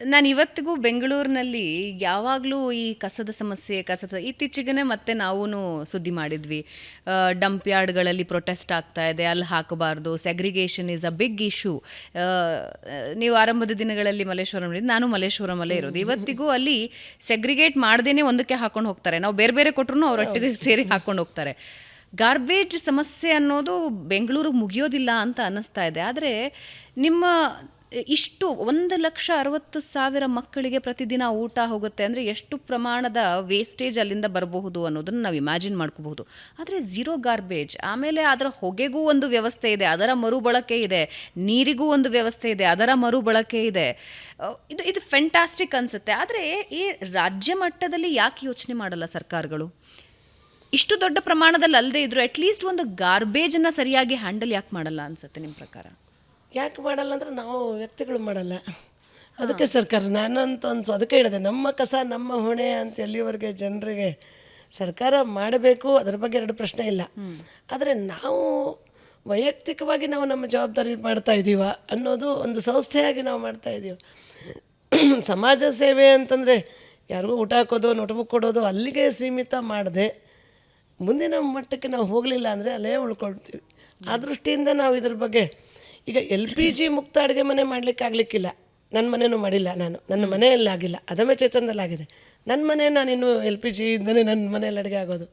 ನಾನು ಇವತ್ತಿಗೂ ಬೆಂಗಳೂರಿನಲ್ಲಿ ಯಾವಾಗಲೂ ಈ ಕಸದ ಸಮಸ್ಯೆ ಕಸದ ಇತ್ತೀಚೆಗೆ ಮತ್ತೆ ನಾವೂ ಸುದ್ದಿ ಮಾಡಿದ್ವಿ. ಡಂಪ್ ಯಾರ್ಡ್ಗಳಲ್ಲಿ ಪ್ರೊಟೆಸ್ಟ್ ಆಗ್ತಾ ಇದೆ ಅಲ್ಲಿ ಹಾಕಬಾರ್ದು segregation is a big issue ನೀವು ಆರಂಭದ ದಿನಗಳಲ್ಲಿ ಮಲ್ಲೇಶ್ವರಂ ನಾನು ನಾನು ಮಲ್ಲೇಶ್ವರಮಲ್ಲೇ ಇರೋದು. ಇವತ್ತಿಗೂ ಅಲ್ಲಿ ಸೆಗ್ರಿಗೇಟ್ ಮಾಡ್ದೇನೆ ಒಂದಕ್ಕೆ ಹಾಕೊಂಡು ಹೋಗ್ತಾರೆ. ನಾವು ಬೇರೆ ಬೇರೆ ಕೊಟ್ಟರು ಅವರೊಟ್ಟಿಗೆ ಸೇರಿ ಹಾಕೊಂಡು ಹೋಗ್ತಾರೆ. ಗಾರ್ಬೇಜ್ ಸಮಸ್ಯೆ ಅನ್ನೋದು ಬೆಂಗಳೂರಿಗೆ ಮುಗಿಯೋದಿಲ್ಲ ಅಂತ ಅನ್ನಿಸ್ತಾ ಇದೆ. ಆದರೆ ನಿಮ್ಮ ಇಷ್ಟು ಒಂದು ಲಕ್ಷ ಅರವತ್ತು ಸಾವಿರ ಮಕ್ಕಳಿಗೆ ಪ್ರತಿದಿನ ಊಟ ಹೋಗುತ್ತೆ ಅಂದರೆ ಎಷ್ಟು ಪ್ರಮಾಣದ ವೇಸ್ಟೇಜ್ ಅಲ್ಲಿಂದ ಬರಬಹುದು ಅನ್ನೋದನ್ನು ನಾವು ಇಮ್ಯಾಜಿನ್ ಮಾಡ್ಕೋಬಹುದು. ಆದರೆ ಝೀರೋ ಗಾರ್ಬೇಜ್ ಆಮೇಲೆ ಅದರ ಹೊಗೆಗೂ ಒಂದು ವ್ಯವಸ್ಥೆ ಇದೆ, ಅದರ ಮರುಬಳಕೆ ಇದೆ, ನೀರಿಗೂ ಒಂದು ವ್ಯವಸ್ಥೆ ಇದೆ, ಅದರ ಮರುಬಳಕೆ ಇದೆ. ಇದು ಇದು ಫೆಂಟಾಸ್ಟಿಕ್ ಅನಿಸುತ್ತೆ. ಆದರೆ ಈ ರಾಜ್ಯ ಮಟ್ಟದಲ್ಲಿ ಯಾಕೆ ಯೋಚನೆ ಮಾಡಲ್ಲ ಸರ್ಕಾರಗಳು? ಇಷ್ಟು ದೊಡ್ಡ ಪ್ರಮಾಣದಲ್ಲಿ ಅಲ್ಲದೆ ಇದ್ರು ಅಟ್ಲೀಸ್ಟ್ ಒಂದು ಗಾರ್ಬೇಜನ್ನು ಸರಿಯಾಗಿ ಹ್ಯಾಂಡಲ್ ಯಾಕೆ ಮಾಡಲ್ಲ ಅನ್ಸುತ್ತೆ ನಿಮ್ಮ ಪ್ರಕಾರ? ಯಾಕೆ ಮಾಡಲ್ಲ ಅಂದರೆ ನಾವು ವ್ಯಕ್ತಿಗಳು ಮಾಡಲ್ಲ. ಅದಕ್ಕೆ ಸರ್ಕಾರ ನಾನಂತ ಅನ್ಸು ಅದಕ್ಕೆ ಹೇಳಿದೆ, ನಮ್ಮ ಕಸ ನಮ್ಮ ಹೊಣೆ ಅಂತ ಎಲ್ಲಿವರೆಗೆ ಜನರಿಗೆ ಸರ್ಕಾರ ಮಾಡಬೇಕು, ಅದರ ಬಗ್ಗೆ ಎರಡು ಪ್ರಶ್ನೆ ಇಲ್ಲ. ಆದರೆ ನಾವು ವೈಯಕ್ತಿಕವಾಗಿ ನಾವು ನಮ್ಮ ಜವಾಬ್ದಾರಿ ಮಾಡ್ತಾ ಇದ್ದೀವ ಅನ್ನೋದು ಒಂದು ಸಂಸ್ಥೆಯಾಗಿ ನಾವು ಮಾಡ್ತಾ ಇದ್ದೀವಿ. ಸಮಾಜ ಸೇವೆ ಅಂತಂದರೆ ಯಾರಿಗೂ ಊಟ ಹಾಕೋದು, ನೋಟ್ಬುಕ್ ಕೊಡೋದು ಅಲ್ಲಿಗೆ ಸೀಮಿತ ಮಾಡದೆ ಮುಂದಿನ ಮಟ್ಟಕ್ಕೆ ನಾವು ಹೋಗಲಿಲ್ಲ ಅಂದರೆ ಅಲ್ಲೇ ಉಳ್ಕೊಳ್ತೀವಿ. ಆ ದೃಷ್ಟಿಯಿಂದ ನಾವು ಇದ್ರ ಬಗ್ಗೆ ಈಗ ಎಲ್ ಪಿ ಜಿ ಮುಕ್ತ ಅಡುಗೆ ಮನೆ ಮಾಡಲಿಕ್ಕೆ ಆಗಲಿಕ್ಕಿಲ್ಲ. ನನ್ನ ಮನೆಯೂ ಮಾಡಿಲ್ಲ ನಾನು. ನನ್ನ ಮನೆಯಲ್ಲಿ ಆಗಿಲ್ಲ. ಅದಮೆ ಚೇತನದಲ್ಲಾಗಿದೆ ನನ್ನ ಮನೆ ನಾನಿನ್ನು ಎಲ್ ಪಿ ಜಿಯಿಂದನೇ ನನ್ನ ಮನೆಯಲ್ಲಿ ಅಡುಗೆ ಆಗೋದು.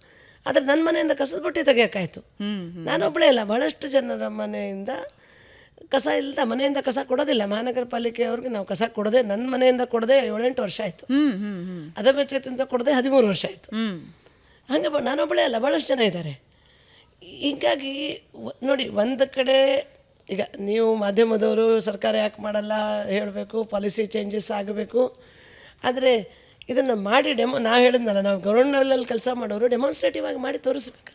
ಆದರೆ ನನ್ನ ಮನೆಯಿಂದ ಕಸದ ಬುಟ್ಟಿ ತೆಗಿಯೋಕ್ಕಾಯ್ತು ನಾನೊಬ್ಬಳೇ ಅಲ್ಲ. ಬಹಳಷ್ಟು ಜನರ ಮನೆಯಿಂದ ಕಸ ಇಲ್ಲದ ಮನೆಯಿಂದ ಕಸ ಕೊಡೋದಿಲ್ಲ. ಮಹಾನಗರ ಪಾಲಿಕೆಯವ್ರಿಗೆ ನಾವು ಕಸ ಕೊಡದೆ ನನ್ನ ಮನೆಯಿಂದ ಕೊಡದೆ ಏಳೆಂಟು ವರ್ಷ ಆಯಿತು. ಅದಮೇ ಚೇತನದ ಕೊಡದೆ ಹದಿಮೂರು ವರ್ಷ ಆಯಿತು. ಹಾಗೆ ನಾನೊಬ್ಬಳೇ ಅಲ್ಲ. ಭಾಳಷ್ಟು ಜನ ಇದ್ದಾರೆ. ಹೀಗಾಗಿ ನೋಡಿ ಒಂದು ಕಡೆ ಈಗ ನೀವು ಮಾಧ್ಯಮದವರು ಸರ್ಕಾರ ಯಾಕೆ ಮಾಡಲ್ಲ ಹೇಳಬೇಕು ಪಾಲಿಸಿ ಚೇಂಜಸ್ ಆಗಬೇಕು. ಆದರೆ ಇದನ್ನು ಮಾಡಿ ಡೆಮೋ ನಾವು ಹೇಳಿದ್ನಲ್ಲ ನಾವು ಗೌರ್ಮೆಂಟ್ ಕೆಲಸ ಮಾಡೋರು ಡೆಮಾನ್ಸ್ಟ್ರೇಟಿವ್ ಆಗಿ ಮಾಡಿ ತೋರಿಸ್ಬೇಕು.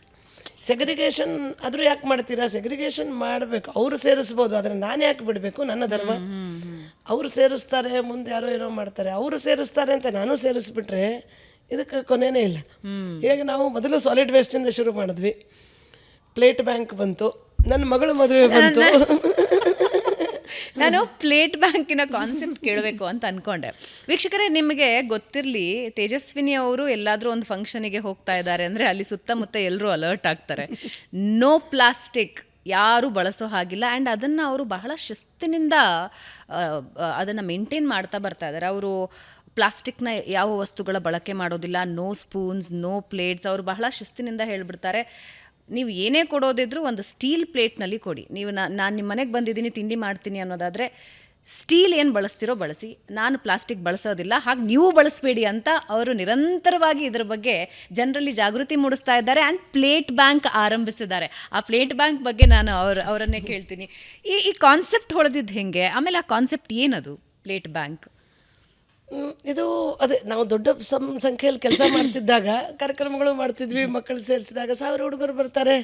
ಸೆಗ್ರಿಗೇಷನ್ ಆದರೂ ಯಾಕೆ ಮಾಡ್ತೀರಾ? ಸೆಗ್ರಿಗೇಷನ್ ಮಾಡಬೇಕು. ಅವರು ಸೇರಿಸ್ಬೋದು ಆದರೆ ನಾನು ಯಾಕೆ ಬಿಡಬೇಕು? ನನ್ನ ಧರ್ಮ. ಅವರು ಸೇರಿಸ್ತಾರೆ ಮುಂದೆ ಯಾರೋ ಏನೋ ಮಾಡ್ತಾರೆ. ಅವರು ಸೇರಿಸ್ತಾರೆ ಅಂತ ನಾನು ಸೇರಿಸ್ಬಿಟ್ರೆ ಇದಕ್ಕೆ ಕೊನೆಯೇ ಇಲ್ಲ. ಈಗ ನಾವು ಮೊದಲು ಸಾಲಿಡ್ ವೇಸ್ಟಿಂದ ಶುರು ಮಾಡಿದ್ವಿ. ಪ್ಲೇಟ್ ಬ್ಯಾಂಕ್ ಬಂತು. ನನ್ನ ಮಗಳ ಮದುವೆ ಬಂತು. ನಾನು ಪ್ಲೇಟ್ ಬ್ಯಾಂಕಿನ ಕಾನ್ಸೆಪ್ಟ್ ಕೇಳಬೇಕು ಅಂತ ಅನ್ಕೊಂಡೆ. ವೀಕ್ಷಕರೇ, ನಿಮಗೆ ಗೊತ್ತಿರಲಿ, ತೇಜಸ್ವಿನಿ ಅವರು ಎಲ್ಲಾದರೂ ಒಂದು ಫಂಕ್ಷನಿಗೆ ಹೋಗ್ತಾ ಇದ್ದಾರೆ ಅಂದರೆ ಅಲ್ಲಿ ಸುತ್ತಮುತ್ತ ಎಲ್ಲರೂ ಅಲರ್ಟ್ ಆಗ್ತಾರೆ. ನೋ ಪ್ಲಾಸ್ಟಿಕ್ ಯಾರು ಬಳಸೋ ಹಾಗಿಲ್ಲ ಆ್ಯಂಡ್ ಅದನ್ನು ಅವರು ಬಹಳ ಶಿಸ್ತಿನಿಂದ ಅದನ್ನು ಮೇಂಟೈನ್ ಮಾಡ್ತಾ ಬರ್ತಾ ಇದ್ದಾರೆ. ಅವರು ಪ್ಲಾಸ್ಟಿಕ್ನ ಯಾವ ವಸ್ತುಗಳ ಬಳಕೆ ಮಾಡೋದಿಲ್ಲ ನೋ ಸ್ಪೂನ್ಸ್ ನೋ ಪ್ಲೇಟ್ಸ್ ಅವರು ಬಹಳ ಶಿಸ್ತಿನಿಂದ ಹೇಳಿಬಿಡ್ತಾರೆ. ನೀವು ಏನೇ ಕೊಡೋದಿದ್ರು ಒಂದು ಸ್ಟೀಲ್ ಪ್ಲೇಟ್ನಲ್ಲಿ ಕೊಡಿ. ನೀವು ನಾನು ನಿಮ್ಮ ಮನೆಗೆ ಬಂದಿದ್ದೀನಿ, ತಿಂಡಿ ಮಾಡ್ತೀನಿ ಅನ್ನೋದಾದರೆ ಸ್ಟೀಲ್ ಏನು ಬಳಸ್ತಿರೋ ಬಳಸಿ. ನಾನು ಪ್ಲಾಸ್ಟಿಕ್ ಬಳಸೋದಿಲ್ಲ, ಹಾಗೆ ನೀವು ಬಳಸಬೇಡಿ ಅಂತ ಅವರು ನಿರಂತರವಾಗಿ ಇದ್ರ ಬಗ್ಗೆ ಜನರಲ್ಲಿ ಜಾಗೃತಿ ಮೂಡಿಸ್ತಾ ಇದ್ದಾರೆ ಆ್ಯಂಡ್ ಪ್ಲೇಟ್ ಬ್ಯಾಂಕ್ ಆರಂಭಿಸಿದ್ದಾರೆ. ಆ ಪ್ಲೇಟ್ ಬ್ಯಾಂಕ್ ಬಗ್ಗೆ ನಾನು ಅವ್ರ, ಅವರನ್ನೇ ಕೇಳ್ತೀನಿ. ಈ ಈ ಕಾನ್ಸೆಪ್ಟ್ ಹೊಳೆದಿದ್ದು ಹೆಂಗೆ? ಆಮೇಲೆ ಆ ಕಾನ್ಸೆಪ್ಟ್ ಏನದು, ಪ್ಲೇಟ್ ಬ್ಯಾಂಕ್? ಇದು ಅದೇ ನಾವು ದೊಡ್ಡ ಸಂ ಸಂಖ್ಯೆಯಲ್ಲಿ ಕೆಲಸ ಮಾಡ್ತಿದ್ದಾಗ ಕಾರ್ಯಕ್ರಮಗಳು ಮಾಡ್ತಿದ್ವಿ ಮಕ್ಕಳು ಸೇರಿಸಿದಾಗ ಸಾವಿರ ಹುಡುಗರು ಬರ್ತಾರೆ.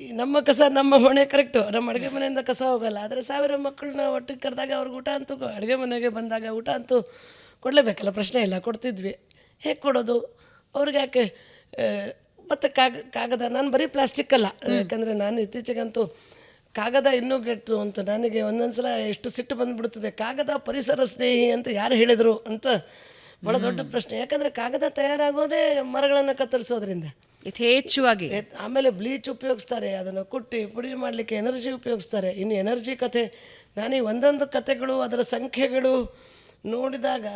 ಈ ನಮ್ಮ ಕಸ ನಮ್ಮ ಹೊಣೆ ಕರೆಕ್ಟು. ನಮ್ಮ ಅಡುಗೆ ಮನೆಯಿಂದ ಕಸ ಹೋಗಲ್ಲ. ಆದರೆ ಸಾವಿರ ಮಕ್ಕಳನ್ನ ಒಟ್ಟಿಗೆ ಕರೆದಾಗ ಅವ್ರಿಗೆ ಊಟ ಅಂತೂ ಅಡುಗೆ ಮನೆಗೆ ಬಂದಾಗ ಊಟ ಅಂತೂ ಕೊಡಲೇಬೇಕಲ್ಲ ಪ್ರಶ್ನೆ ಇಲ್ಲ ಕೊಡ್ತಿದ್ವಿ. ಹೇಗೆ ಕೊಡೋದು? ಅವ್ರಿಗೆ ಯಾಕೆ ಮತ್ತು ಕಾಗ ಕಾಗದ? ನಾನು ಬರೀ ಪ್ಲಾಸ್ಟಿಕ್ ಅಲ್ಲ. ಯಾಕಂದರೆ ನಾನು ಇತ್ತೀಚೆಗಂತೂ ಕಾಗದ ಇನ್ನೂ ಕೆಟ್ಟು ಅಂತ ನನಗೆ ಒಂದೊಂದು ಸಲ ಎಷ್ಟು ಸಿಟ್ಟು ಬಂದುಬಿಡ್ತದೆ. ಕಾಗದ ಪರಿಸರ ಸ್ನೇಹಿ ಅಂತ ಯಾರು ಹೇಳಿದರು ಅಂತ ಬಹಳ ದೊಡ್ಡ ಪ್ರಶ್ನೆ. ಯಾಕಂದರೆ ಕಾಗದ ತಯಾರಾಗೋದೇ ಮರಗಳನ್ನು ಕತ್ತರಿಸೋದ್ರಿಂದ. ಯಥೇಚ್ಛವಾಗಿ ಆಮೇಲೆ ಬ್ಲೀಚ್ ಉಪಯೋಗಿಸ್ತಾರೆ ಅದನ್ನು ಕುಟ್ಟಿ ಪುಡಿ ಮಾಡಲಿಕ್ಕೆ ಎನರ್ಜಿ ಉಪಯೋಗಿಸ್ತಾರೆ. ಇನ್ನು ಎನರ್ಜಿ ಕಥೆ ನಾನು ಒಂದೊಂದು ಕಥೆಗಳು ಅದರ ಸಂಖ್ಯೆಗಳು ನೋಡಿದಾಗ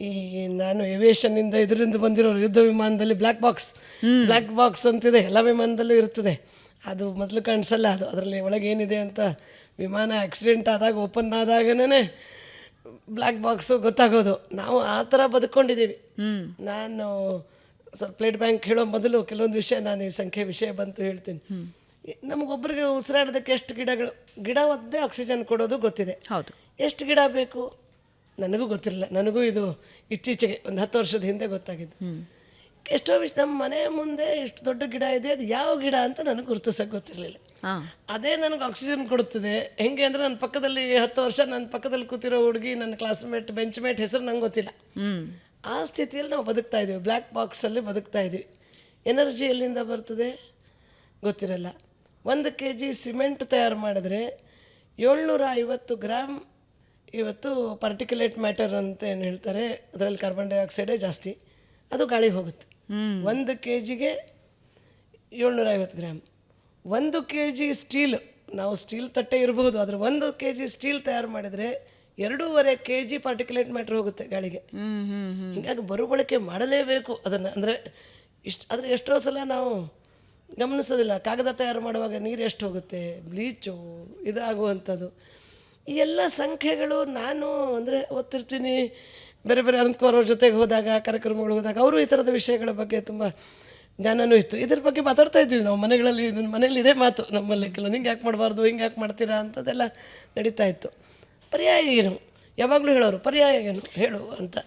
ಈ ನಾನು ಏವಿಯೇಷನ್ನಿಂದ ಇದರಿಂದ ಬಂದಿರೋ ಯುದ್ಧ ವಿಮಾನದಲ್ಲಿ ಬ್ಲ್ಯಾಕ್ ಬಾಕ್ಸ್ ಬ್ಲ್ಯಾಕ್ ಬಾಕ್ಸ್ ಅಂತಿದೆ ಎಲ್ಲ ವಿಮಾನದಲ್ಲೂ ಇರ್ತದೆ. ಅದು ಮೊದಲು ಕಾಣಿಸಲ್ಲ ಅದು ಅದರಲ್ಲಿ ಒಳಗೆ ಏನಿದೆ ಅಂತ ವಿಮಾನ ಆಕ್ಸಿಡೆಂಟ್ ಆದಾಗ ಓಪನ್ ಆದಾಗನೇ ಬ್ಲ್ಯಾಕ್ ಬಾಕ್ಸು ಗೊತ್ತಾಗೋದು. ನಾವು ಆ ಥರ ಬದುಕೊಂಡಿದ್ದೀವಿ. ನಾನು ಸ್ವಲ್ಪ ಪ್ಲೇಟ್ ಬ್ಯಾಂಕ್ ಹೇಳೋ ಮೊದಲು ಕೆಲವೊಂದು ವಿಷಯ ನಾನು ಈ ಸಂಖ್ಯೆ ವಿಷಯ ಬಂತು ಹೇಳ್ತೀನಿ. ನಮಗೊಬ್ಬರಿಗೆ ಉಸಿರಾಡೋದಕ್ಕೆ ಎಷ್ಟು ಗಿಡಗಳು ಗಿಡ ಒದ್ದೇ ಆಕ್ಸಿಜನ್ ಕೊಡೋದು ಗೊತ್ತಿದೆ. ಹೌದು. ಎಷ್ಟು ಗಿಡ ಬೇಕು? ನನಗೂ ಗೊತ್ತಿರಲಿಲ್ಲ. ನನಗೂ ಇದು ಇತ್ತೀಚೆಗೆ ಒಂದು ಹತ್ತು ವರ್ಷದ ಹಿಂದೆ ಗೊತ್ತಾಗಿದ್ದು. ಎಷ್ಟೋ ವಿಷಯ ನಮ್ಮ ಮನೆ ಮುಂದೆ ಎಷ್ಟು ದೊಡ್ಡ ಗಿಡ ಇದೆ ಅದು ಯಾವ ಗಿಡ ಅಂತ ನನಗೆ ಗುರುತಿಸೋಕೆ ಗೊತ್ತಿರಲಿಲ್ಲ. ಅದೇ ನನಗೆ ಆಕ್ಸಿಜನ್ ಕೊಡುತ್ತದೆ ಹೆಂಗೆ ಅಂದರೆ ನನ್ನ ಪಕ್ಕದಲ್ಲಿ ಹತ್ತು ವರ್ಷ ನನ್ನ ಪಕ್ಕದಲ್ಲಿ ಕೂತಿರೋ ಹುಡುಗಿ ನನ್ನ ಕ್ಲಾಸ್ಮೇಟ್ ಬೆಂಚ್ ಮೇಟ್ ಹೆಸರು ನಂಗೆ ಗೊತ್ತಿಲ್ಲ. ಆ ಸ್ಥಿತಿಯಲ್ಲಿ ನಾವು ಬದುಕ್ತಾ ಇದ್ದೀವಿ. ಬ್ಲ್ಯಾಕ್ ಬಾಕ್ಸಲ್ಲಿ ಬದುಕ್ತಾ ಇದ್ದೀವಿ. ಎನರ್ಜಿ ಎಲ್ಲಿಂದ ಬರ್ತದೆ? ಗೊತ್ತಿರಲ್ಲ. ಒಂದು ಕೆ ಜಿ ಸಿಮೆಂಟ್ ತಯಾರು ಮಾಡಿದ್ರೆ ಏಳ್ನೂರ ಐವತ್ತು ಗ್ರಾಮ್ ಇವತ್ತು ಪರ್ಟಿಕ್ಯುಲೇಟ್ ಮ್ಯಾಟರ್ ಅಂತ ಏನು ಹೇಳ್ತಾರೆ ಅದರಲ್ಲಿ ಕಾರ್ಬನ್ ಡೈಆಕ್ಸೈಡೇ ಜಾಸ್ತಿ. ಅದು ಗಾಳಿಗೆ ಹೋಗುತ್ತೆ. ಒಂದು ಕೆ ಜಿಗೆ ಏಳ್ನೂರ ಐವತ್ತು ಗ್ರಾಮ್. ಒಂದು ಕೆ ಜಿ ಸ್ಟೀಲ್ ನಾವು ಸ್ಟೀಲ್ ತಟ್ಟೆ ಇರ್ಬೋದು ಆದರೆ ಒಂದು ಕೆ ಜಿ ಸ್ಟೀಲ್ ತಯಾರು ಮಾಡಿದರೆ ಎರಡೂವರೆ ಕೆ ಜಿ ಪಾರ್ಟಿಕ್ಯುಲೇಟ್ ಮ್ಯಾಟ್ರ್ ಹೋಗುತ್ತೆ ಗಾಳಿಗೆ. ಹೀಗಾಗಿ ಮರುಬಳಕೆ ಮಾಡಲೇಬೇಕು. ಅದನ್ನು ಅಂದರೆ ಇಷ್ಟು ಆದರೆ ಎಷ್ಟೋ ಸಲ ನಾವು ಗಮನಿಸೋದಿಲ್ಲ. ಕಾಗದ ತಯಾರು ಮಾಡುವಾಗ ನೀರು ಎಷ್ಟು ಹೋಗುತ್ತೆ ಬ್ಲೀಚು ಇದಾಗುವಂಥದ್ದು. ಈ ಎಲ್ಲ ಸಂಖ್ಯೆಗಳು ನಾನು ಅಂದರೆ ಓದ್ತಿರ್ತೀನಿ ಬೇರೆ ಬೇರೆ ಅನಂತಕುಮಾರ್ ಅವ್ರ ಜೊತೆಗೆ ಹೋದಾಗ, ಕಾರ್ಯಕ್ರಮಗಳು ಹೋದಾಗ ಅವರು ಈ ಥರದ ವಿಷಯಗಳ ಬಗ್ಗೆ ತುಂಬ ಜ್ಞಾನನೂ ಇತ್ತು. ಇದ್ರ ಬಗ್ಗೆ ಮಾತಾಡ್ತಾ ಇದ್ವಿ ನಾವು. ಮನೆಗಳಲ್ಲಿ ಇದನ್ನು ಮನೇಲಿ ಇದೇ ಮಾತು. ನಮ್ಮಲ್ಲಿ ಕೆಲವು ಹಿಂಗೆ ಯಾಕೆ ಮಾಡಬಾರ್ದು, ಹಿಂಗೆ ಯಾಕೆ ಮಾಡ್ತೀರಾ ಅಂಥದ್ದೆಲ್ಲ ನಡೀತಾ ಇತ್ತು. ಪರ್ಯಾಯ ಏನು? ಯಾವಾಗಲೂ ಹೇಳೋರು, ಪರ್ಯಾಯ ಏನು? ಹೇಳು ಅಂತ.